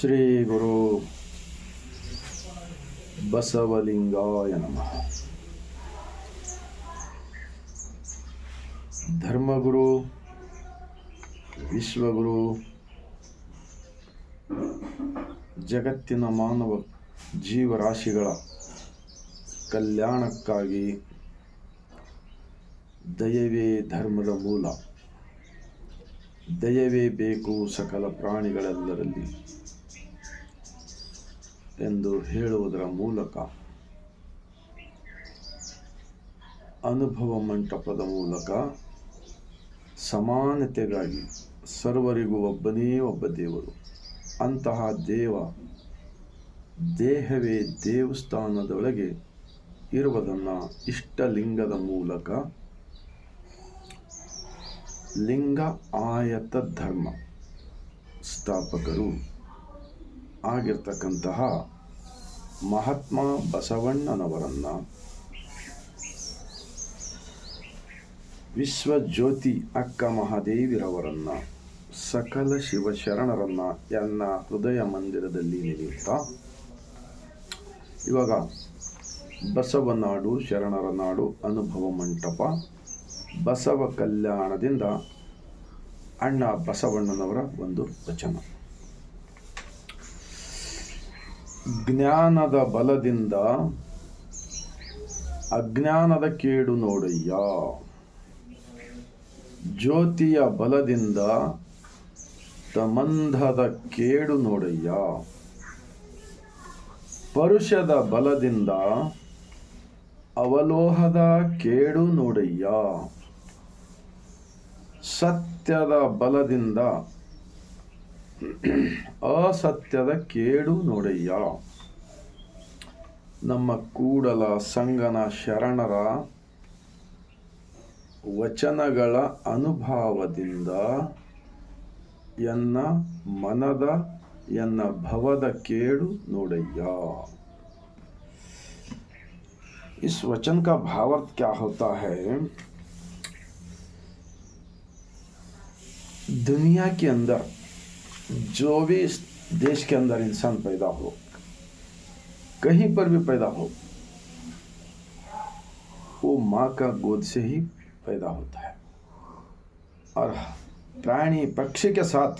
ಶ್ರೀ ಗುರು ಬಸವಲಿಂಗಾಯ ನಮಃ. ಧರ್ಮಗುರು, ವಿಶ್ವಗುರು, ಜಗತ್ತಿನ ಮಾನವ ಜೀವರಾಶಿಗಳ ಕಲ್ಯಾಣಕ್ಕಾಗಿ ದಯವೇ ಧರ್ಮದ ಮೂಲ. ದಯವೇ ಬೇಕು ಸಕಲ ಪ್ರಾಣಿಗಳೆಲ್ಲರಲ್ಲಿ. ಎಂದು ಹೇಳುವುದರ ಮೂಲಕ ಅನುಭವ ಮಂಟಪದ ಮೂಲಕ ಸಮಾನತೆಗಾಗಿ ಸರ್ವರಿಗೂ ಒಬ್ಬನೇ ಒಬ್ಬ ದೇವರು. ಅಂತಹ ದೇವ ದೇಹವೇ ದೇವಸ್ಥಾನದೊಳಗೆ ಇರುವುದನ್ನು ಇಷ್ಟಲಿಂಗದ ಮೂಲಕ ಲಿಂಗ ಆಯತ ಧರ್ಮ ಸ್ಥಾಪಕರು ಆಗಿರ್ತಕ್ಕಂತಹ ಮಹಾತ್ಮ ಬಸವಣ್ಣನವರನ್ನು ವಿಶ್ವಜ್ಯೋತಿ ಅಕ್ಕ ಮಹಾದೇವಿರವರನ್ನು ಸಕಲ ಶಿವಶರಣರನ್ನು ಎನ್ನ ಹೃದಯ ಮಂದಿರದಲ್ಲಿ ನೆನೆಯುತ್ತಾ ಇವಾಗ ಬಸವನಾಡು ಶರಣರ ನಾಡು, ಅನುಭವ ಮಂಟಪ, ಬಸವ ಕಲ್ಯಾಣದಿಂದ ಅಣ್ಣ ಬಸವಣ್ಣನವರ ಒಂದು ವಚನ. ಜ್ಞಾನದ ಬಲದಿಂದ ಅಜ್ಞಾನದ ಕೇಡು ನೋಡಯ್ಯ. ಜ್ಯೋತಿಯ ಬಲದಿಂದ ತಮಂಧದ ಕೇಡು ನೋಡಯ್ಯ. ಪರುಷದ ಬಲದಿಂದ ಅವಲೋಹದ ಕೇಡು ನೋಡಯ್ಯ. ಸತ್ಯದ ಬಲದಿಂದ ಅಸತ್ಯದ ಕೇಡು ನೋಡಯ್ಯ. ನಮ್ಮ ಕೂಡಲ ಸಂಗನ ಶರಣರ ವಚನಗಳ ಅನುಭವದಿಂದ ಎನ್ನ ಮನದ ಎನ್ನ ಭವದ ಕೇಡು ನೋಡಯ್ಯ इस वचन का भावार्थ क्या होता है दुनिया के अंदर जो भी इस देश के अंदर इंसान पैदा हो कहीं पर भी पैदा हो, वो माँ का गोद से ही पैदा होता है। और प्राणी पक्षी के साथ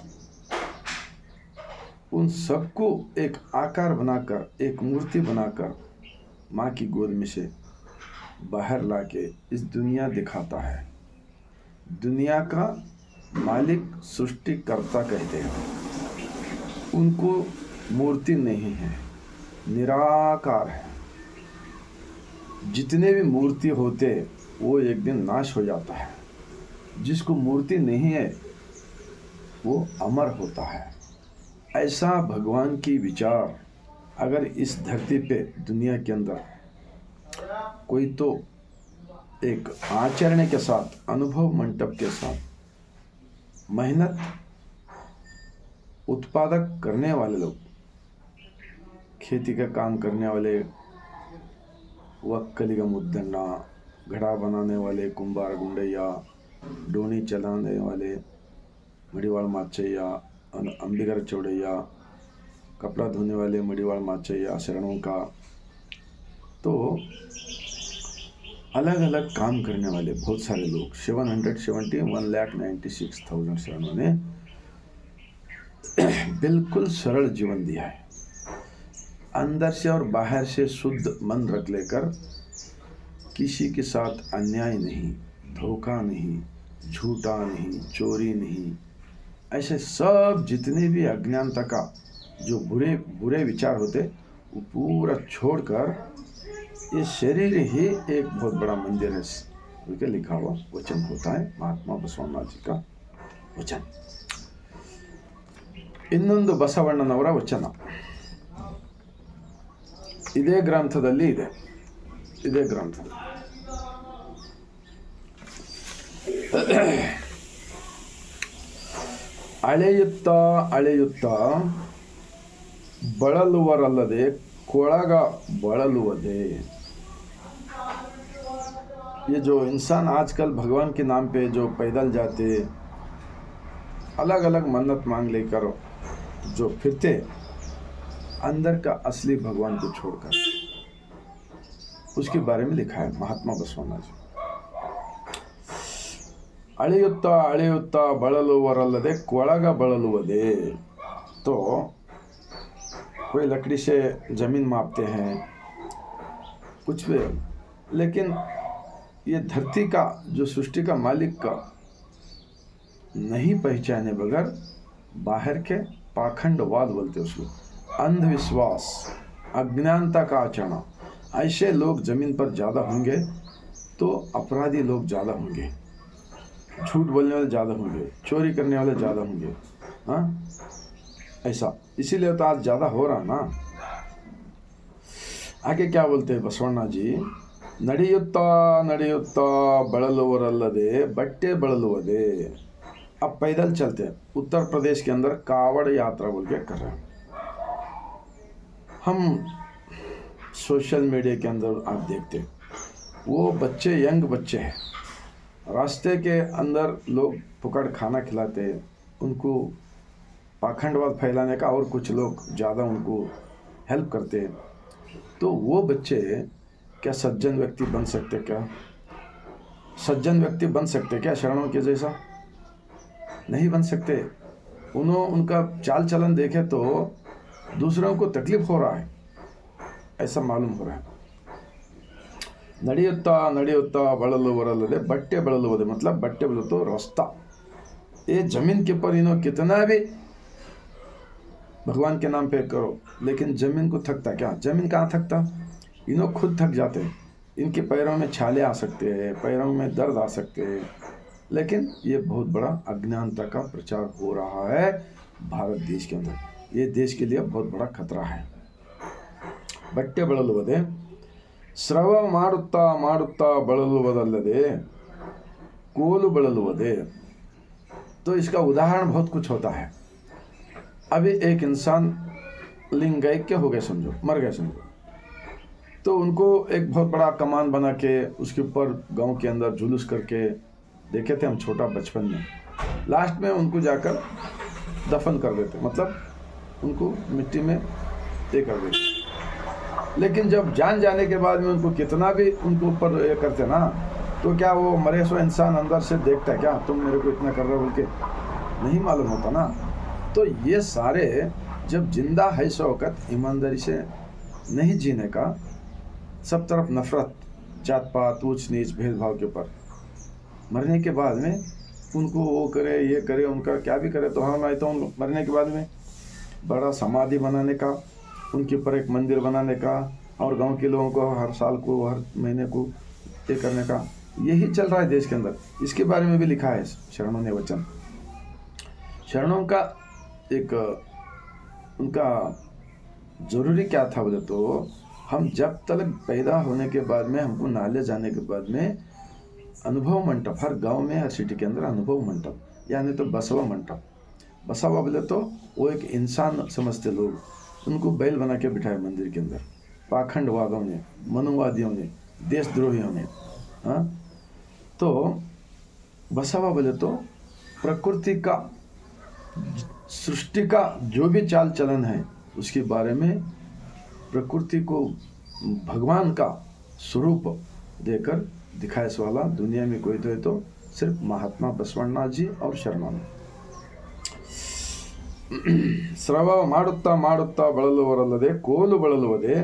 उन सबको एक आकार बनाकर, एक मूर्ति बनाकर माँ की गोद में से बाहर लाके इस दुनिया दिखाता है। दुनिया का मालिक सृष्टिकर्ता कहते हैं। उनको मूर्ति नहीं है। निराकार है। जितने भी मूर्ति होते, वो एक दिन नाश हो जाता है। जिसको मूर्ति नहीं है, वो अमर होता है। ऐसा भगवान की विचार अगर इस धरती पे दुनिया के अंदर कोई तो एक आचरण के साथ, अनुभव मंडप के साथ, मेहनत, उत्पादक करने वाले लोग खेती का काम करने वाले वक्कली का मुद्दण्णा घड़ा बनाने वाले कुंभार गुंडैया, डोनी चलाने वाले मड़ीवाड़ माचैया अंबिगर चौड़ैया, कपड़ा धोने वाले मड़ीवाड़ माचैया, शरणों का। तो अलग अलग काम करने वाले बहुत सारे लोग, seven hundred seventy, one lakh ninety six thousand शरणों ने बिल्कुल सरल जीवन दिया है। अंदर से और बाहर से शुद्ध मन रख लेकर किसी के साथ अन्याय नहीं धोखा नहीं झूठा नहीं चोरी नहीं ऐसे सब जितने भी अज्ञानता का जो बुरे बुरे विचार होते वो पूरा छोड़कर ये शरीर ही एक बहुत बड़ा मंदिर है करके लिखा हुआ वचन होता है महात्मा बसवनाथ जी का वचन ಇನ್ನೊಂದು ಬಸವಣ್ಣನವರ ವಚನ ಇದೇ ಗ್ರಂಥದಲ್ಲಿ ಇದೆ ಇದೇ ಗ್ರಂಥದಲ್ಲಿ ಅಳೆಯುತ್ತಾ ಅಳೆಯುತ್ತಾ ಬಳಲುವರಲ್ಲದೆ ಕೊಳಗ ಬಳಲುವುದೇ ये जो इंसान आजकल भगवान के नाम पे जो पैदल जाते अलग अलग मन्नत मांग लेकर जो फिरते अंदर का असली भगवान को छोड़कर उसके बारे में लिखा है महात्मा बसवन्ना जी ಅಳೆಯುತ್ತಾ ಅಳೆಯುತ್ತಾ ಬಳಲುವರಲ್ಲದೆ ಕೊಳಗ ಬಳಲುವುದೇ तो कोई लकड़ी से ज़मीन मापते हैं कुछ भी लेकिन ये धरती का जो सृष्टि का मालिक का नहीं पहचाने बगैर बाहर के पाखंडवाद बोलते हैं उसको अंधविश्वास अज्ञानता का आचरण ऐसे लोग ज़मीन पर ज़्यादा होंगे तो अपराधी लोग ज़्यादा होंगे। झूठ बोलने वाले ज़्यादा होंगे, चोरी करने वाले ज़्यादा होंगे हाँ? ऐसा। इसीलिए तो आज ज़्यादा हो रहा ना। आगे क्या बोलते हैं बसवण्णा जी? नड़ियुत्ता ನಡೆಯುತ್ತಾ ಬಳಲುವರಲ್ಲದೆ बट्टे बड़लोवदे अब पैदल चलते हैं। उत्तर प्रदेश के अंदर कावड़ यात्रा बोल के कर रहे हैं। हम सोशल मीडिया के अंदर आप देखते हैं। वो बच्चे, यंग बच्चे हैं। रास्ते के अंदर लोग पकड़ खाना खिलाते हैं। उनको पाखंडवाद फैलाने का और कुछ लोग ज़्यादा उनको हेल्प करते हैं। तो वो बच्चे क्या सज्जन व्यक्ति बन सकते क्या? सज्जन व्यक्ति बन सकते क्या शरणों के जैसा? नहीं बन सकते। उन्हों, उनका चाल चलन देखे तो दूसरों को तकलीफ़ हो रहा है, ऐसा मालूम हो रहा है। नड़ियता नड़ियता बड़लो ನಡೆಯುತ್ತಾ दे बट्टे ಬರಲದೆ ಬಟ್ಟೆ मतलब बट्टे ಬಟ್ಟೆ तो रास्ता। ये ज़मीन के ऊपर इन्हों कितना भी, भगवान के नाम पे करो, लेकिन ज़मीन को थकता क्या? ज़मीन कहाँ थकता? इन्हों खुद थक जाते हैं। इनके पैरों में छाले आ सकते हैं, पैरों में दर्द आ सकते हैं। लेकिन ये बहुत बड़ा अज्ञानता का प्रचार हो रहा है भारत देश के अंदर। ये देश के लिए बहुत बड़ा खतरा है ಬಟ್ಟೆ ಬಳಲುವುದೇ ಸ್ರವ ಮಾಡುತ್ತಾ ಮಾಡುತ್ತಾ ಬಳಲುವುದಲ್ಲದೆ कोल ಬಳಲುವುದೇ तो इसका उदाहरण बहुत कुछ होता है अभी एक इंसान लिंगायिक हो गए समझो मर गए समझो तो उनको एक बहुत बड़ा कमान बना के उसके ऊपर गांव के अंदर जुलूस करके देखे थे हम छोटा बचपन में लास्ट में उनको जाकर दफन कर देते मतलब उनको मिट्टी में ये कर देते लेकिन जब जान जाने के बाद में उनको कितना भी उनको ऊपर ये करते ना तो क्या वो मरे सो इंसान अंदर से देखता है, क्या तुम मेरे को इतना कर रहे हो? बोल के नहीं मालूम होता ना। तो ये सारे जब ज़िंदा है सो वक़्त, ईमानदारी से नहीं जीने का, सब तरफ़ नफरत जात पात ऊंच नीच भेदभाव के ऊपर। मरने के बाद में उनको वो करे, ये करे, उनका क्या भी करे तो हम आए तो मरने के बाद में बड़ा समाधि बनाने का, उनके ऊपर एक मंदिर बनाने का, और गाँव के लोगों को हर साल को, हर महीने को ये करने का। यही चल रहा है देश के अंदर। इसके बारे में भी लिखा है शरणों ने वचन। शरणों का एक, उनका ज़रूरी क्या था बोले तो हम जब तक पैदा होने के बाद में, हमको नाले जाने के बाद में अनुभव मंडप, हर गाँव में हर सिटी के अंदर अनुभव मंडप, यानी तो बसवा मंडप। बसावा बोले तो वो एक इंसान समझते लोग। उनको बैल बना के बिठाए मंदिर के अंदर। पाखंडवादों ने, मनुवादियों ने, देशद्रोहियों ने हाँ? तो बसावा बोले तो प्रकृति का, सृष्टि का जो भी चाल चलन है, उसके बारे में प्रकृति को भगवान का स्वरूप देकर दिखाए वाला दुनिया में कोई तो है तो सिर्फ़ महात्मा बसवण्णा जी और शर्मा ಸ್ರವ ಮಾಡುತ್ತಾ ಮಾಡುತ್ತಾ ಬಳಲುವರಲ್ಲದೆ ಕೋಲು ಬಳಲುವುದೇ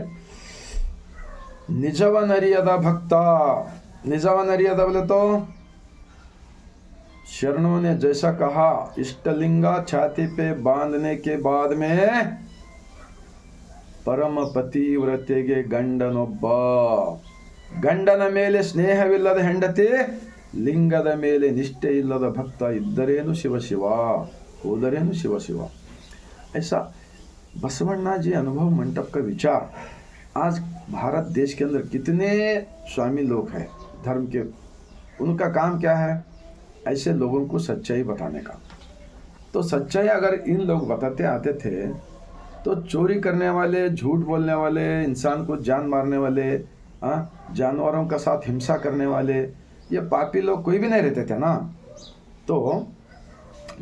ನಿಜವನರಿಯದ ಭಕ್ತ निजवनरियद बोले तो शरणों ने जैसा कहा इष्टलिंगा छाती पे बांधने के बाद में ಪರಮ ಪತಿವ್ರತೆಗೆ ಗಂಡನೊಬ್ಬ ಗಂಡನ ಮೇಲೆ ಸ್ನೇಹವಿಲ್ಲದ ಹೆಂಡತಿ ಲಿಂಗದ ಮೇಲೆ ನಿಷ್ಠೆ ಇಲ್ಲದ ಭಕ್ತ ಇದ್ದರೇನು ಶಿವ ಶಿವ शिवा शिवा। ऐसा बसवन्ना जी अनुभव मंडप का विचार, आज भारत देश के अंदर कितने स्वामी लोग हैं, धर्म के, उनका काम क्या है, ऐसे लोगों को सच्चाई बताने का। तो सच्चाई अगर इन लोग बताते आते थे तो चोरी करने वाले, झूठ बोलने वाले, इंसान को जान मारने वाले जानवरों के साथ हिंसा करने वाले, ये पापी लोग कोई भी नहीं रहते थे ना। तो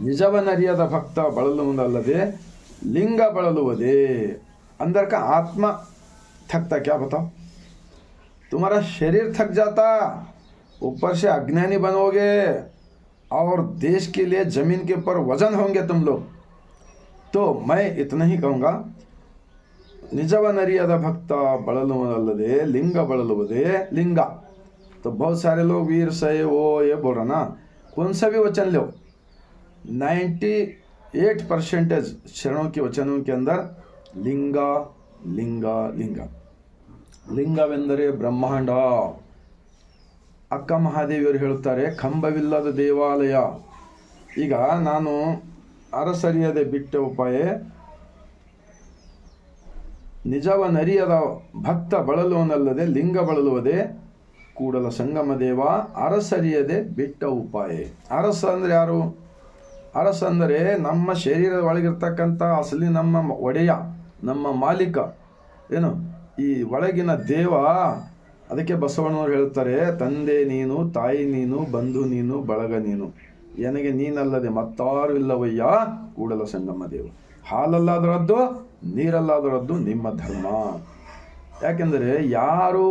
ನಿಜವನರಿಯದ ಭಕ್ತ ಬಳಲುವುದಲ್ಲದೆ ಲಿಂಗ ಬಳಲುವುದೇ अंदर का आत्मा थकता क्या बताओ तुम्हारा शरीर थक जाता ऊपर से अज्ञानी बनोगे और देश के लिए जमीन के ऊपर वजन होंगे तुम लोग तो मैं इतना ही कहूँगा निजवनरियद भक्त ಬಳಲುವುದಲ್ಲದೆ लिंग ಬಳಲುವುದೇ लिंग तो बहुत सारे लोग वीर सहे वो ये बोल रहा ना कौन सा भी वचन लो 98 परसेंटेज शरणों के वचनों के अंदर लिंग लिंग लिंग ಲಿಂಗವೆಂದರೆ ಬ್ರಹ್ಮಾಂಡ ಅಕ್ಕ ಮಹಾದೇವಿಯವರು ಹೇಳುತ್ತಾರೆ ಕಂಬವಿಲ್ಲದ ದೇವಾಲಯ ಈಗ ನಾನು ಅರಸರಿಯದೆ ಬಿಟ್ಟ ಉಪಾಯ ನಿಜವನರಿಯದ ಭಕ್ತ ಬಳಲುವನಲ್ಲದೆ ಲಿಂಗ ಬಳಲುವುದೇ ಕೂಡಲ ಸಂಗಮ ದೇವ ಅರಸರಿಯದೆ ಬಿಟ್ಟ ಉಪಾಯ ಅರಸ ಅಂದ್ರೆ ಯಾರು ಅರಸ ಅಂದರೆ ನಮ್ಮ ಶರೀರದ ಒಳಗಿರ್ತಕ್ಕಂಥ ಅಸಲಿ ನಮ್ಮ ಒಡೆಯ, ನಮ್ಮ ಮಾಲೀಕ. ಏನು? ಈ ಒಳಗಿನ ದೇವ, ಅದಕ್ಕೆ ಬಸವಣ್ಣವರು ಹೇಳ್ತಾರೆ ತಂದೆ ನೀನು, ತಾಯಿ ನೀನು, ಬಂಧು ನೀನು, ಬಳಗ ನೀನು. ನನಗೆ ನೀನಲ್ಲದೆ ಮತ್ತಾರು ಇಲ್ಲವಯ್ಯ? ಕೂಡಲ ಸಂಗಮ ದೇವ. ಹಾಲಲ್ಲಾದರದ್ದು, ನೀರಲ್ಲಾದರದ್ದು ನಿಮ್ಮ ಧರ್ಮ. ಯಾಕೆಂದರೆ ಯಾರು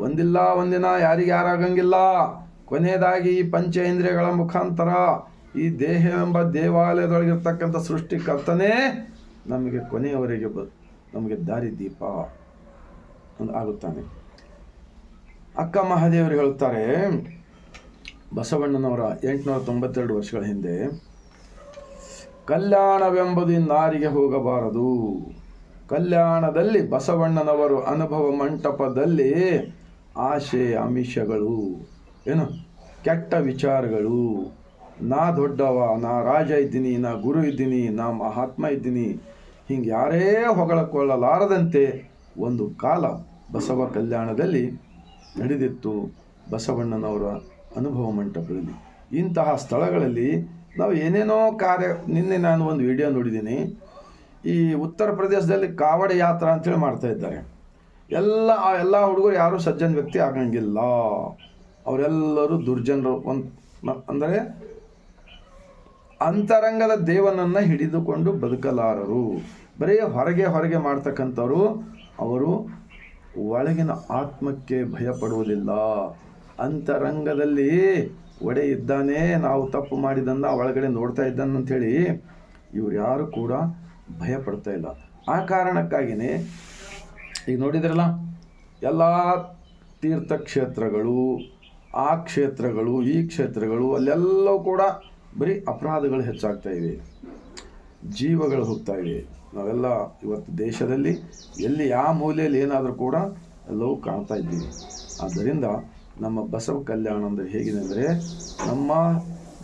ಒಂದಿಲ್ಲ ಒಂದಿನ, ಯಾರಿಗೆ ಯಾರಾಗಂಗಿಲ್ಲ. ಕೊನೆಯದಾಗಿ ಈ ಪಂಚೇಂದ್ರಿಯಗಳ ಮುಖಾಂತರ ಈ ದೇಹವೆಂಬ ದೇವಾಲಯದೊಳಗಿರ್ತಕ್ಕಂಥ ಸೃಷ್ಟಿಕರ್ತನೇ ನಮಗೆ ಕೊನೆಯವರೆಗೆ ಬ, ನಮಗೆ ದಾರಿದೀಪ ಒಂದು ಆಗುತ್ತಾನೆ. ಅಕ್ಕ ಮಹಾದೇವರು ಹೇಳುತ್ತಾರೆ, ಬಸವಣ್ಣನವರ ಎಂಟುನೂರ ತೊಂಬತ್ತೆರಡು ವರ್ಷಗಳ ಹಿಂದೆ ಕಲ್ಯಾಣವೆಂಬುದು ನಾರಿಗೆ ಹೋಗಬಾರದು. ಕಲ್ಯಾಣದಲ್ಲಿ ಬಸವಣ್ಣನವರು ಅನುಭವ ಮಂಟಪದಲ್ಲಿ ಆಶೆ, ಅಮಿಷಗಳು, ಏನು ಕೆಟ್ಟ ವಿಚಾರಗಳು ನಾ ದೊಡ್ಡವ, ನಾ ರಾಜ ಇದ್ದೀನಿ, ನಾ ಗುರು ಇದ್ದೀನಿ, ನಾ ಮಹಾತ್ಮ ಇದ್ದೀನಿ. ಹಿಂಗೆ ಯಾರೇ ಹೊಗಳಕೊಳ್ಳಲಾರದಂತೆ ಒಂದು ಕಾಲ ಬಸವ ಕಲ್ಯಾಣದಲ್ಲಿ ನಡೆದಿತ್ತು ಬಸವಣ್ಣನವರ ಅನುಭವ ಮಂಟಪದಲ್ಲಿ. ಇಂತಹ ಸ್ಥಳಗಳಲ್ಲಿ ನಾವು ಏನೇನೋ ಕಾರ್ಯ, ನಿನ್ನೆ ನಾನು ಒಂದು ವಿಡಿಯೋ ನೋಡಿದ್ದೀನಿ. ಈ ಉತ್ತರ ಪ್ರದೇಶದಲ್ಲಿ ಕಾವಡ ಯಾತ್ರಾ ಅಂತೇಳಿ ಮಾಡ್ತಾ ಇದ್ದಾರೆ. ಎಲ್ಲ, ಆ ಎಲ್ಲ ಹುಡುಗರು ಯಾರೂ ಸಜ್ಜನ ವ್ಯಕ್ತಿ ಆಗಂಗಿಲ್ಲ. ಅವರೆಲ್ಲರೂ ದುರ್ಜನರು. ಒಂದು ಅಂದರೆ ಅಂತರಂಗದ ದೇವನನ್ನು ಹಿಡಿದುಕೊಂಡು ಬದುಕಲಾರರು. ಬರೀ ಹೊರಗೆ ಹೊರಗೆ ಮಾಡ್ತಕ್ಕಂಥವ್ರು, ಅವರು ಒಳಗಿನ ಆತ್ಮಕ್ಕೆ ಭಯಪಡುವುದಿಲ್ಲ. ಅಂತರಂಗದಲ್ಲಿ ಒಡೆ ಇದ್ದಾನೆ, ನಾವು ತಪ್ಪು ಮಾಡಿದ್ದನ್ನು ಒಳಗಡೆ ನೋಡ್ತಾ ಇದ್ದಾನೆ ಅಂಥೇಳಿ ಇವ್ರು ಯಾರು ಕೂಡ ಭಯ ಪಡ್ತಾ ಇಲ್ಲ. ಆ ಕಾರಣಕ್ಕಾಗಿಯೇ ಈಗ ನೋಡಿದ್ರಲ್ಲ, ಎಲ್ಲ ತೀರ್ಥಕ್ಷೇತ್ರಗಳು, ಆ ಕ್ಷೇತ್ರಗಳು, ಈ ಕ್ಷೇತ್ರಗಳು, ಅಲ್ಲೆಲ್ಲವೂ ಕೂಡ ಬರೀ ಅಪರಾಧಗಳು ಹೆಚ್ಚಾಗ್ತಾ ಇವೆ. ಜೀವಗಳು ಹೋಗ್ತಾ ಇವೆ. ನಾವೆಲ್ಲ ಇವತ್ತು ದೇಶದಲ್ಲಿ ಎಲ್ಲಿ ಯಾವ ಮೂಲೆಯಲ್ಲಿ ಏನಾದರೂ ಕೂಡ ಎಲ್ಲವೂ ಕಾಣ್ತಾ ಇದ್ದೀವಿ. ಆದ್ದರಿಂದ ನಮ್ಮ ಬಸವ ಕಲ್ಯಾಣ ಅಂದರೆ ಹೇಗಿದೆ ಅಂದರೆ ನಮ್ಮ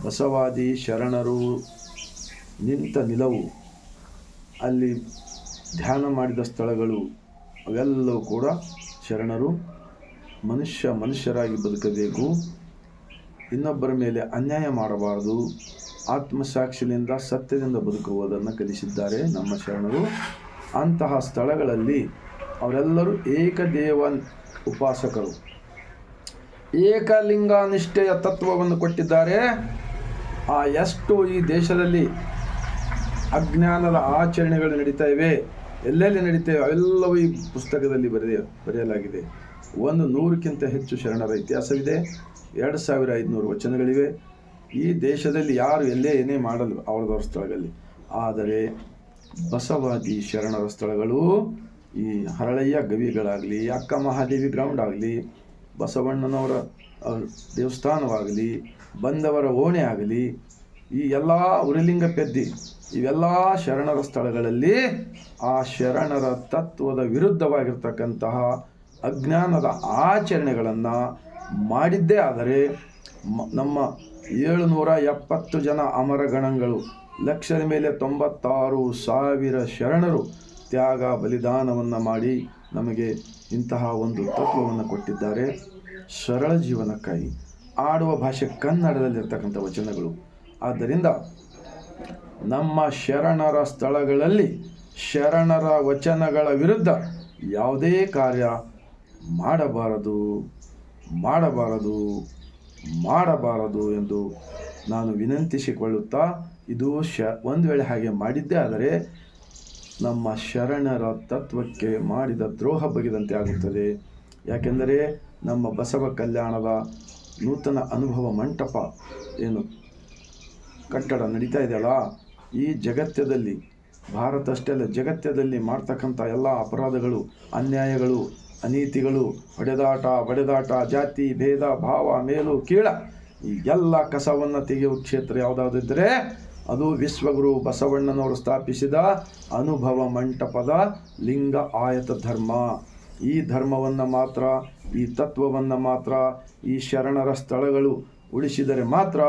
ಬಸವಾದಿ ಶರಣರು ನಿಂತ ನಿಲವು, ಅಲ್ಲಿ ಧ್ಯಾನ ಮಾಡಿದ ಸ್ಥಳಗಳು, ಅವೆಲ್ಲವೂ ಕೂಡ ಶರಣರು ಮನುಷ್ಯ ಮನುಷ್ಯರಾಗಿ ಬದುಕಬೇಕು. ಇನ್ನೊಬ್ಬರ ಮೇಲೆ ಅನ್ಯಾಯ ಮಾಡಬಾರದು. ಆತ್ಮಸಾಕ್ಷಿಯಿಂದ ಸತ್ಯದಿಂದ ಬದುಕುವುದನ್ನು ಕಲಿಸಿದ್ದಾರೆ ನಮ್ಮ ಶರಣರು. ಅಂತಹ ಸ್ಥಳಗಳಲ್ಲಿ ಅವರೆಲ್ಲರೂ ಏಕದೇವ ಉಪಾಸಕರು. ಏಕಲಿಂಗ ನಿಷ್ಠೆಯ ತತ್ವವನ್ನು ಕೊಟ್ಟಿದ್ದಾರೆ. ಆ ಎಷ್ಟು ಈ ದೇಶದಲ್ಲಿ ಅಜ್ಞಾನದ ಆಚರಣೆಗಳು ನಡೀತಾ ಇವೆ, ಎಲ್ಲೆಲ್ಲಿ ನಡೀತೇವೆ ಅವೆಲ್ಲವೂ ಈ ಪುಸ್ತಕದಲ್ಲಿ ಬರೆಯ ಬರೆಯಲಾಗಿದೆ. ಒಂದು ನೂರಕ್ಕಿಂತ ಹೆಚ್ಚು ಶರಣರ ಇತಿಹಾಸವಿದೆ. ಎರಡು ಸಾವಿರ ಐದುನೂರು ವಚನಗಳಿವೆ. ಈ ದೇಶದಲ್ಲಿ ಯಾರು ಎಲ್ಲೇ ಏನೇ ಮಾಡಲು ಅವರದವ್ರ ಸ್ಥಳಗಳಲ್ಲಿ ಆದರೆ ಬಸವಾದಿ ಶರಣರ ಸ್ಥಳಗಳು ಈ ಹರಳಯ್ಯ ಗವಿಗಳಾಗಲಿ, ಅಕ್ಕ ಮಹಾದೇವಿ ಗ್ರೌಂಡ್ ಆಗಲಿ, ಬಸವಣ್ಣನವರ ದೇವಸ್ಥಾನವಾಗಲಿ, ಬಂದವರ ಓಣೆ ಆಗಲಿ, ಈ ಎಲ್ಲ ಉರಿಲಿಂಗ ಪೆದ್ದಿ, ಇವೆಲ್ಲ ಶರಣರ ಸ್ಥಳಗಳಲ್ಲಿ ಆ ಶರಣರ ತತ್ವದ ವಿರುದ್ಧವಾಗಿರ್ತಕ್ಕಂತಹ ಅಜ್ಞಾನದ ಆಚರಣೆಗಳನ್ನು ಮಾಡಿದ್ದೇ ಆದರೆ ನಮ್ಮ ಏಳುನೂರ ಎಪ್ಪತ್ತು ಜನ ಅಮರಗಣಗಳು ಲಕ್ಷದ ಮೇಲೆ ತೊಂಬತ್ತಾರು ಸಾವಿರ ಶರಣರು ತ್ಯಾಗ ಬಲಿದಾನವನ್ನು ಮಾಡಿ ನಮಗೆ ಇಂತಹ ಒಂದು ತತ್ವವನ್ನು ಕೊಟ್ಟಿದ್ದಾರೆ. ಸರಳ ಜೀವನಕ್ಕಾಗಿ ಆಡುವ ಭಾಷೆ ಕನ್ನಡದಲ್ಲಿರ್ತಕ್ಕಂಥ ವಚನಗಳು. ಆದ್ದರಿಂದ ನಮ್ಮ ಶರಣರ ಸ್ಥಳಗಳಲ್ಲಿ ಶರಣರ ವಚನಗಳ ವಿರುದ್ಧ ಯಾವುದೇ ಕಾರ್ಯ ಮಾಡಬಾರದು. ಮಾಡಬಾರದು ಮಾಡಬಾರದು ಎಂದು ನಾನು ವಿನಂತಿಸಿಕೊಳ್ಳುತ್ತಾ ಇದು ಶ, ಒಂದು ವೇಳೆ ಹಾಗೆ ಮಾಡಿದ್ದೇ ಆದರೆ ನಮ್ಮ ಶರಣರ ತತ್ವಕ್ಕೆ ಮಾಡಿದ ದ್ರೋಹ ಬಗೆದಂತೆ ಆಗುತ್ತದೆ. ಯಾಕೆಂದರೆ ನಮ್ಮ ಬಸವ ಕಲ್ಯಾಣದ ನೂತನ ಅನುಭವ ಮಂಟಪ ಏನು ಕಟ್ಟಡ ನಡೀತಾ ಇದೆಯಲ್ಲ, ಈ ಜಗತ್ತದಲ್ಲಿ ಭಾರತ ಅಷ್ಟೇ ಅಲ್ಲ, ಜಗತ್ಯದಲ್ಲಿ ಮಾಡ್ತಕ್ಕಂಥ ಎಲ್ಲ ಅಪರಾಧಗಳು, ಅನ್ಯಾಯಗಳು ಅನೀತಿಗಳು, ಹೊಡೆದಾಟ, ಬಡೆದಾಟ, ಜಾತಿ, ಭೇದ, ಭಾವ, ಮೇಲು, ಕೀಳ, ಈ ಎಲ್ಲ ಕಸವನ್ನು ತೆಗೆಯುವ ಕ್ಷೇತ್ರ ಯಾವುದಾದಿದ್ದರೆ ಅದು ವಿಶ್ವಗುರು ಬಸವಣ್ಣನವರು ಸ್ಥಾಪಿಸಿದ ಅನುಭವ ಮಂಟಪದ ಲಿಂಗ ಆಯತ ಧರ್ಮ. ಈ ಧರ್ಮವನ್ನು ಮಾತ್ರ, ಈ ತತ್ವವನ್ನು ಮಾತ್ರ, ಈ ಶರಣರ ಸ್ಥಳಗಳು ಉಳಿಸಿದರೆ ಮಾತ್ರ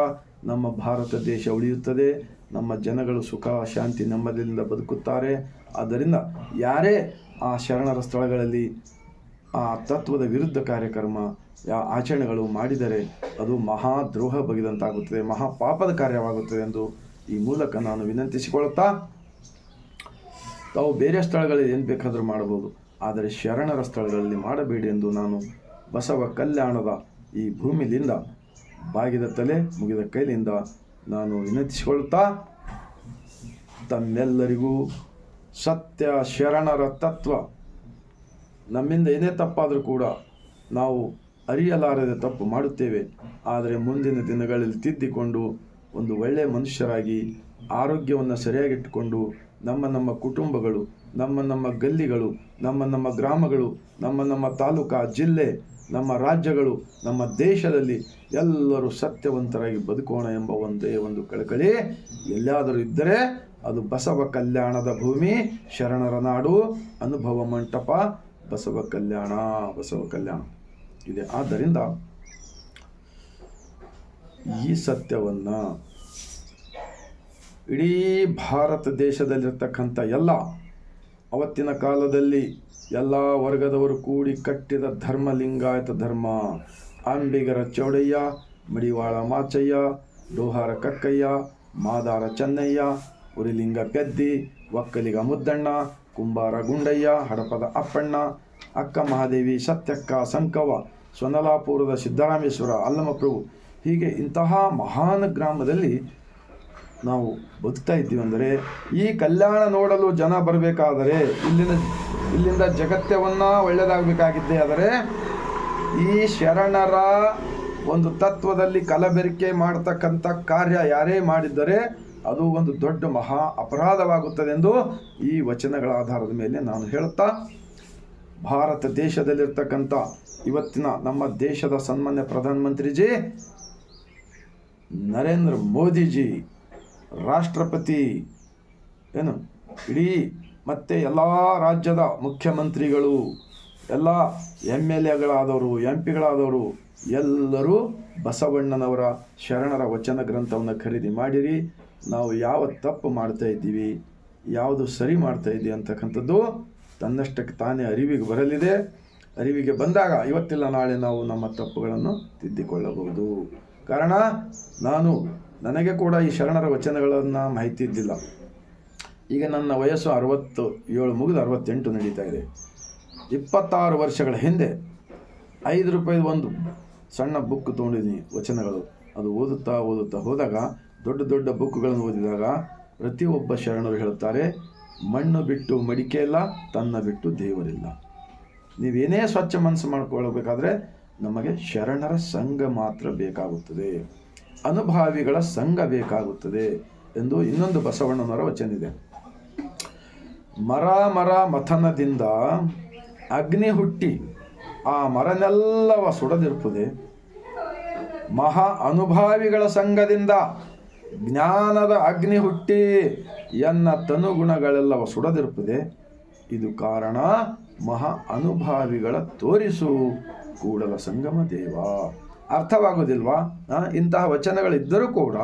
ನಮ್ಮ ಭಾರತ ದೇಶ ಉಳಿಯುತ್ತದೆ. ನಮ್ಮ ಜನಗಳು ಸುಖ, ಶಾಂತಿ, ನೆಮ್ಮದಿಯಿಂದ ಬದುಕುತ್ತಾರೆ. ಆದ್ದರಿಂದ ಯಾರೇ ಆ ಶರಣರ ಸ್ಥಳಗಳಲ್ಲಿ ಆ ತತ್ವದ ವಿರುದ್ಧ ಕಾರ್ಯಕ್ರಮ, ಯಾ ಆಚರಣೆಗಳು ಮಾಡಿದರೆ ಅದು ಮಹಾ ದ್ರೋಹ ಬಗೆದಂತಾಗುತ್ತದೆ ಮಹಾ ಪಾಪದ ಕಾರ್ಯವಾಗುತ್ತದೆ ಎಂದು ಈ ಮೂಲಕ ನಾನು ವಿನಂತಿಸಿಕೊಳ್ಳುತ್ತಾ, ತಾವು ಬೇರೆ ಸ್ಥಳಗಳಲ್ಲಿ ಏನು ಬೇಕಾದರೂ ಮಾಡಬಹುದು. ಆದರೆ ಶರಣರ ಸ್ಥಳಗಳಲ್ಲಿ ಮಾಡಬೇಡಿ ಎಂದು ನಾನು ಬಸವ ಕಲ್ಯಾಣದ ಈ ಭೂಮಿಲಿಂದ, ಬಾಗಿದ ತಲೆ ಮುಗಿದ ಕೈಲಿಂದ ನಾನು ವಿನಂತಿಸಿಕೊಳ್ಳುತ್ತಾ, ತಮ್ಮೆಲ್ಲರಿಗೂ ಸತ್ಯ ಶರಣರ ತತ್ವ. ನಮ್ಮಿಂದ ಏನೇ ತಪ್ಪಾದರೂ ಕೂಡ ನಾವು ಅರಿಯಲಾರದೆ ತಪ್ಪು ಮಾಡುತ್ತೇವೆ. ಆದರೆ ಮುಂದಿನ ದಿನಗಳಲ್ಲಿ ತಿದ್ದಿಕೊಂಡು ಒಂದು ಒಳ್ಳೆಯ ಮನುಷ್ಯರಾಗಿ ಆರೋಗ್ಯವನ್ನು ಸರಿಯಾಗಿಟ್ಟುಕೊಂಡು ನಮ್ಮ ನಮ್ಮ ಕುಟುಂಬಗಳು, ನಮ್ಮ ನಮ್ಮ ಗಲ್ಲಿಗಳು, ನಮ್ಮ ನಮ್ಮ ಗ್ರಾಮಗಳು, ನಮ್ಮ ನಮ್ಮ ತಾಲೂಕಾ ಜಿಲ್ಲೆ, ನಮ್ಮ ರಾಜ್ಯಗಳು, ನಮ್ಮ ದೇಶದಲ್ಲಿ ಎಲ್ಲರೂ ಸತ್ಯವಂತರಾಗಿ ಬದುಕೋಣ ಎಂಬ ಒಂದೇ ಒಂದು ಕಳಕಳಿ. ಎಲ್ಲಾದರೂ ಇದ್ದರೆ ಅದು ಬಸವ ಕಲ್ಯಾಣದ ಭೂಮಿ, ಶರಣರ ನಾಡು, ಅನುಭವ ಮಂಟಪ ಬಸವ ಕಲ್ಯಾಣ ಬಸವ ಕಲ್ಯಾಣ ಇದೆ. ಆದ್ದರಿಂದ ಈ ಸತ್ಯವನ್ನು ಇಡೀ ಭಾರತ ದೇಶದಲ್ಲಿರ್ತಕ್ಕಂಥ ಎಲ್ಲ ಅವತ್ತಿನ ಕಾಲದಲ್ಲಿ ಎಲ್ಲ ವರ್ಗದವರು ಕೂಡಿ ಕಟ್ಟಿದ ಧರ್ಮ ಲಿಂಗಾಯತ ಧರ್ಮ. ಅಂಬಿಗರ ಚೌಡಯ್ಯ, ಮಡಿವಾಳ ಮಾಚಯ್ಯ ಡೋಹಾರ ಕಕ್ಕಯ್ಯ, ಮಾದಾರ ಚೆನ್ನಯ್ಯ, ಉರಿಲಿಂಗ ಪೆದ್ದಿ, ಒಕ್ಕಲಿಗ ಮುದ್ದಣ್ಣ ಕುಂಬಾರ ಗುಂಡಯ್ಯ, ಹಡಪದ ಅಪ್ಪಣ್ಣ, ಅಕ್ಕ ಮಹಾದೇವಿ, ಸತ್ಯಕ್ಕ ಸಂಕವ ಸ್ವನಲಾಪುರದ ಸಿದ್ದರಾಮೇಶ್ವರ, ಅಲ್ಲಮಪ್ರಭು. ಹೀಗೆ ಇಂತಹ ಮಹಾನ್ ಗ್ರಾಮದಲ್ಲಿ ನಾವು ಬದುಕ್ತಾ ಇದ್ದೀವಿ ಅಂದರೆ, ಈ ಕಲ್ಯಾಣ ನೋಡಲು ಜನ ಬರಬೇಕಾದರೆ, ಇಲ್ಲಿನ, ಇಲ್ಲಿಂದ ಜಗತ್ಯವನ್ನು ಒಳ್ಳೆಯದಾಗಬೇಕಾಗಿದ್ದೇ ಆದರೆ, ಈ ಶರಣರ ಒಂದು ತತ್ವದಲ್ಲಿ ಕಲಬೆರಿಕೆ ಮಾಡ್ತಕ್ಕಂಥ ಕಾರ್ಯ ಯಾರೇ ಮಾಡಿದ್ದರೆ ಅದು ಒಂದು ದೊಡ್ಡ ಮಹಾ ಅಪರಾಧವಾಗುತ್ತದೆ ಎಂದು ಈ ವಚನಗಳ ಆಧಾರದ ಮೇಲೆ ನಾನು ಹೇಳುತ್ತಾ, ಭಾರತ ದೇಶದಲ್ಲಿರ್ತಕ್ಕಂಥ ಇವತ್ತಿನ ನಮ್ಮ ದೇಶದ ಸನ್ಮಾನ್ಯ ಪ್ರಧಾನಮಂತ್ರಿಜಿ, ನರೇಂದ್ರ ಮೋದಿಜಿ, ರಾಷ್ಟ್ರಪತಿ, ಏನು, ಇಡೀ ಮತ್ತು ಎಲ್ಲ ರಾಜ್ಯದ ಮುಖ್ಯಮಂತ್ರಿಗಳು, ಎಲ್ಲ ಎಂ ಎಲ್ ಎಗಳಾದವರು ಎಂ ಪಿಗಳಾದವರು ಎಲ್ಲರೂ ಬಸವಣ್ಣನವರ ಶರಣರ ವಚನ ಗ್ರಂಥವನ್ನು ಖರೀದಿ ಮಾಡಿರಿ. ನಾವು ಯಾವ ತಪ್ಪು ಮಾಡ್ತಾ ಇದ್ದೀವಿ, ಯಾವುದು ಸರಿ ಮಾಡ್ತಾ ಇದ್ದೀವಿ ಅಂತಕ್ಕಂಥದ್ದು ತನ್ನಷ್ಟಕ್ಕೆ ತಾನೇ ಅರಿವಿಗೆ ಬರಲಿದೆ. ಅರಿವಿಗೆ ಬಂದಾಗ ಇವತ್ತಿಲ್ಲ, ನಾಳೆ ನಾವು ನಮ್ಮ ತಪ್ಪುಗಳನ್ನು ತಿದ್ದಿಕೊಳ್ಳಬಹುದು. ಕಾರಣ, ನಾನು, ನನಗೆ ಕೂಡ ಈ ಶರಣರ ವಚನಗಳನ್ನು ಮಾಹಿತಿ ಇದ್ದಿಲ್ಲ. ಈಗ ನನ್ನ ವಯಸ್ಸು ಅರವತ್ತು, ಏಳು ಮುಗಿದು ಅರವತ್ತೆಂಟು ನಡೀತಾ ಇದೆ. ಇಪ್ಪತ್ತಾರು ವರ್ಷಗಳ ಹಿಂದೆ ಐದು ರೂಪಾಯಿದು ಒಂದು ಸಣ್ಣ ಬುಕ್ ತೊಗೊಂಡಿದ್ದೀನಿ ವಚನಗಳು. ಅದು ಓದುತ್ತಾ ಓದುತ್ತಾ ಹೋದಾಗ ದೊಡ್ಡ ದೊಡ್ಡ ಬುಕ್ಗಳನ್ನು ಓದಿದಾಗ ಪ್ರತಿಯೊಬ್ಬ ಶರಣರು ಹೇಳುತ್ತಾರೆ, ಮಣ್ಣು ಬಿಟ್ಟು ಮಡಿಕೆ ಇಲ್ಲ, ತನ್ನ ಬಿಟ್ಟು ದೇವರಿಲ್ಲ. ನೀವೇನೇ ಸ್ವಚ್ಛ ಮನಸ್ಸು ಮಾಡಿಕೊಳ್ಳಬೇಕಾದ್ರೆ ನಮಗೆ ಶರಣರ ಸಂಘ ಮಾತ್ರ ಬೇಕಾಗುತ್ತದೆ. ಅನುಭಾವಿಗಳ ಸಂಘ ಬೇಕಾಗುತ್ತದೆ ಎಂದು ಇನ್ನೊಂದು ಬಸವಣ್ಣನವರ ವಚನ ಇದೆ. ಮರ ಮರ ಮಥನದಿಂದ ಅಗ್ನಿ ಹುಟ್ಟಿ ಆ ಮರನೆಲ್ಲವ ಸುಡದಿರುತ್ತದೆ. ಮಹಾ ಅನುಭಾವಿಗಳ ಸಂಘದಿಂದ ಜ್ಞಾನದ ಅಗ್ನಿ ಹುಟ್ಟಿ ಎನ್ನ ತನುಗುಣಗಳೆಲ್ಲವ ಸುಡದಿರುತ್ತದೆ. ಇದು ಕಾರಣ ಮಹಾ ಅನುಭಾವಿಗಳ ತೋರಿಸು ಕೂಡಲ ಸಂಗಮ ದೇವ. ಅರ್ಥವಾಗೋದಿಲ್ವಾ ಇಂತಹ ವಚನಗಳಿದ್ದರೂ ಕೂಡ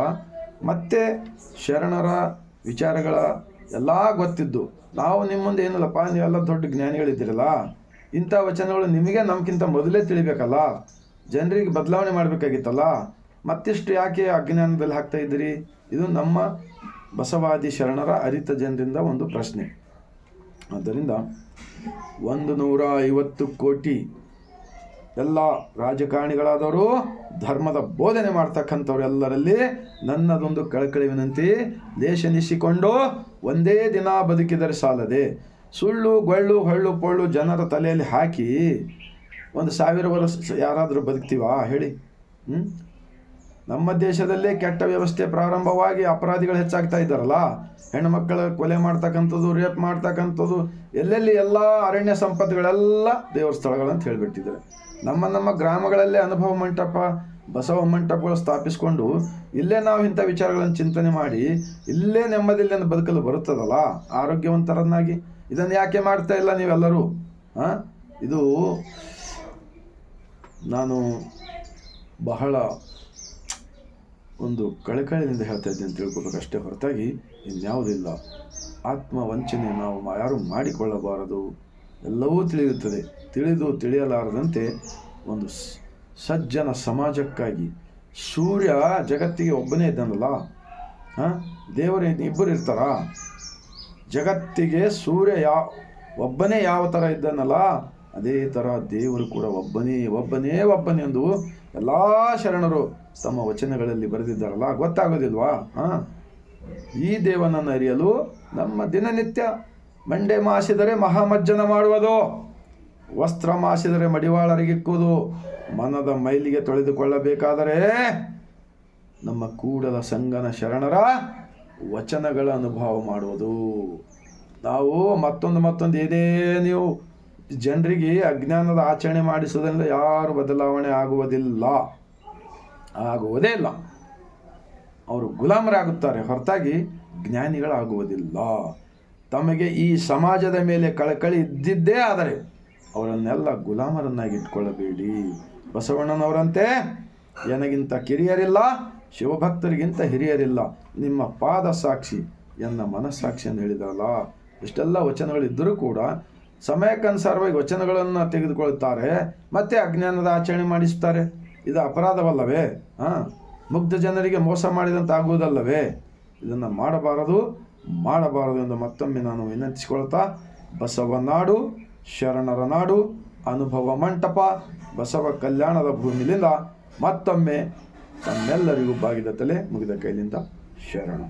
ಮತ್ತೆ ಶರಣರ ವಿಚಾರಗಳ ಎಲ್ಲ ಗೊತ್ತಿದ್ದು. ನಾವು ನಿಮ್ಮ ಮುಂದೆ ಏನಿಲ್ಲಪ್ಪ? ನೀವೆಲ್ಲ ದೊಡ್ಡ ಜ್ಞಾನಿಗಳಿದ್ದೀರಲ್ಲ? ಇಂಥ ವಚನಗಳು ನಿಮಗೆ ನಮ್ಗಿಂತ ಮೊದಲೇ ತಿಳಿಬೇಕಲ್ಲ? ಜನರಿಗೆ ಬದಲಾವಣೆ ಮಾಡಬೇಕಾಗಿತ್ತಲ್ಲ? ಮತ್ತಿಷ್ಟು ಯಾಕೆ ಅಜ್ಞಾನದಲ್ಲಿ ಹಾಕ್ತಾ ಇದ್ದೀರಿ? ಇದು ನಮ್ಮ ಬಸವಾದಿ ಶರಣರ ಅರಿತ ಜನರಿಂದ ಒಂದು ಪ್ರಶ್ನೆ. ಆದ್ದರಿಂದ ಒಂದು ನೂರ ಐವತ್ತು ಕೋಟಿ ಎಲ್ಲ ರಾಜಕಾರಣಿಗಳಾದವರು ಧರ್ಮದ ಬೋಧನೆ ಮಾಡ್ತಕ್ಕಂಥವ್ರು ಎಲ್ಲರಲ್ಲಿ ನನ್ನದೊಂದು ಕಳಕಳಿ ವಿನಂತಿ ದೇಶ ನಿಶಿಕೊಂಡು ಒಂದೇ ದಿನ ಬದುಕಿದರೆ ಸಾಲದೆ ಸುಳ್ಳು, ಗೊಳ್ಳು, ಹೊಳ್ಳು, ಪೊಳ್ಳು ಜನರ ತಲೆಯಲ್ಲಿ ಹಾಕಿ ಒಂದು ಸಾವಿರ ವರ್ಷ ಯಾರಾದರೂ ಬದುಕ್ತೀವಾ? ಹೇಳಿ. ಹ್ಞೂ ನಮ್ಮ ದೇಶದಲ್ಲೇ ಕೆಟ್ಟ ವ್ಯವಸ್ಥೆ ಪ್ರಾರಂಭವಾಗಿ ಅಪರಾಧಿಗಳು ಹೆಚ್ಚಾಗ್ತಾ ಇದ್ದಾರಲ್ಲ? ಹೆಣ್ಣು ಮಕ್ಕಳ ಕೊಲೆ ಮಾಡ್ತಕ್ಕಂಥದ್ದು, ರೇಪ್ ಮಾಡ್ತಕ್ಕಂಥದ್ದು, ಎಲ್ಲೆಲ್ಲಿ ಎಲ್ಲ ಅರಣ್ಯ ಸಂಪತ್ತುಗಳೆಲ್ಲ ದೇವರ ಸ್ಥಳಗಳಂತ ಹೇಳಿಬಿಟ್ಟಿದ್ದಾರೆ. ನಮ್ಮ ನಮ್ಮ ಗ್ರಾಮಗಳಲ್ಲೇ ಅನುಭವ ಮಂಟಪ, ಬಸವ ಮಂಟಪಗಳು ಸ್ಥಾಪಿಸಿಕೊಂಡು ಇಲ್ಲೇ ನಾವು ಇಂಥ ವಿಚಾರಗಳನ್ನು ಚಿಂತನೆ ಮಾಡಿ ಇಲ್ಲೇ ನೆಮ್ಮದಿಯಿಂದ ಬದುಕಲು ಬರುತ್ತದಲ್ಲ? ಆರೋಗ್ಯವಂತರನ್ನಾಗಿ. ಇದನ್ನು ಯಾಕೆ ಮಾಡ್ತಾ ಇಲ್ಲ ನೀವೆಲ್ಲರೂ? ಹಾಂ ಇದು ನಾನು ಬಹಳ ಒಂದು ಕಳಕಳಿಯಿಂದ ಹೇಳ್ತಾ ಇದ್ದೇನೆ ತಿಳ್ಕೊಬೇಕಷ್ಟೇ ಹೊರತಾಗಿ ಇನ್ಯಾವುದಿಲ್ಲ ಆತ್ಮ ವಂಚನೆ ನಾವು ಯಾರು ಮಾಡಿಕೊಳ್ಳಬಾರದು. ಎಲ್ಲವೂ ತಿಳಿಯುತ್ತದೆ. ತಿಳಿದು ತಿಳಿಯಲಾರದಂತೆ ಒಂದು ಸಜ್ಜನ ಸಮಾಜಕ್ಕಾಗಿ. ಸೂರ್ಯ ಜಗತ್ತಿಗೆ ಒಬ್ಬನೇ ಇದ್ದಾನಲ್ಲ? ಹಾಂ? ದೇವರೇ ಇಬ್ಬರು ಇರ್ತಾರಾ? ಜಗತ್ತಿಗೆ ಸೂರ್ಯ ಯಾವ ಒಬ್ಬನೇ ಯಾವ ಥರ ಇದ್ದಾನಲ್ಲ? ಅದೇ ಥರ ದೇವರು ಕೂಡ ಒಬ್ಬನೇ ಒಬ್ಬನೇ ಒಬ್ಬನೇ ಎಂದು ಎಲ್ಲ ಶರಣರು ತಮ್ಮ ವಚನಗಳಲ್ಲಿ ಬರೆದಿದ್ದಾರಲ್ಲ, ಗೊತ್ತಾಗೋದಿಲ್ವಾ? ಹಾಂ? ಈ ದೇವನನ್ನು ಅರಿಯಲು ನಮ್ಮ ದಿನನಿತ್ಯ ಮಂಡೆ ಮಾಸಿದರೆ ಮಹಾಮಜ್ಜನ ಮಾಡುವುದು, ವಸ್ತ್ರ ಮಾಸಿದರೆ ಮಡಿವಾಳರಿಗಿಕ್ಕುವುದು ಮನದ ಮೈಲಿಗೆ ತೊಳೆದುಕೊಳ್ಳಬೇಕಾದರೆ ನಮ್ಮ ಕೂಡಲ ಸಂಗನ ಶರಣರ ವಚನಗಳ ಅನುಭವ ಮಾಡುವುದು. ನಾವು ಮತ್ತೊಂದು ಮತ್ತೊಂದು ಏನೇ ನೀವು ಜನರಿಗೆ ಅಜ್ಞಾನದ ಆಚರಣೆ ಮಾಡಿಸೋದ್ರಿಂದ ಯಾರು ಬದಲಾವಣೆ ಆಗುವುದಿಲ್ಲ. ಆಗುವುದೇ ಇಲ್ಲ. ಅವರು ಗುಲಾಮರಾಗುತ್ತಾರೆ. ಹೊರತಾಗಿ ಜ್ಞಾನಿಗಳಾಗುವುದಿಲ್ಲ. ತಮಗೆ ಈ ಸಮಾಜದ ಮೇಲೆ ಕಳಕಳಿ ಇದ್ದಿದ್ದೇ ಆದರೆ ಅವರನ್ನೆಲ್ಲ ಗುಲಾಮರನ್ನಾಗಿ ಇಟ್ಕೊಳ್ಳಬೇಡಿ. ಬಸವಣ್ಣನವರಂತೆ ನನಗಿಂತ ಕಿರಿಯರಿಲ್ಲ, ಶಿವಭಕ್ತರಿಗಿಂತ ಹಿರಿಯರಿಲ್ಲ. ನಿಮ್ಮ ಪಾದ ಸಾಕ್ಷಿ ಎನ್ನ ಮನಸ್ಸಾಕ್ಷಿ ಅಂತ ಹೇಳಿದರಲ್ಲ ಇಷ್ಟೆಲ್ಲ ವಚನಗಳಿದ್ದರೂ ಕೂಡ ಸಮಯಕ್ಕನುಸಾರವಾಗಿ ವಚನಗಳನ್ನು ತೆಗೆದುಕೊಳ್ಳುತ್ತಾರೆ, ಮತ್ತೆ ಅಜ್ಞಾನದ ಆಚರಣೆ ಮಾಡಿಸುತ್ತಾರೆ. ಇದು ಅಪರಾಧವಲ್ಲವೇ? ಹಾಂ? ಮುಗ್ಧ ಜನರಿಗೆ ಮೋಸ ಮಾಡಿದಂತಾಗುವುದಲ್ಲವೇ? ಇದನ್ನು ಮಾಡಬಾರದು ಮಾಡಬಾರದು ಎಂದು ಮತ್ತೊಮ್ಮೆ ನಾನು ವಿನಂತಿಸಿಕೊಳ್ತಾ, ಬಸವ ನಾಡು, ಶರಣರ ನಾಡು, ಅನುಭವ ಮಂಟಪ, ಬಸವ ಕಲ್ಯಾಣದ ಭೂಮಿಲಿಂದ ಮತ್ತೊಮ್ಮೆ ತಮ್ಮೆಲ್ಲರಿಗೂ ಬಾಗಿದ ತಲೆ ಮುಗಿದ ಕೈಲಿಂದ ಶರಣ.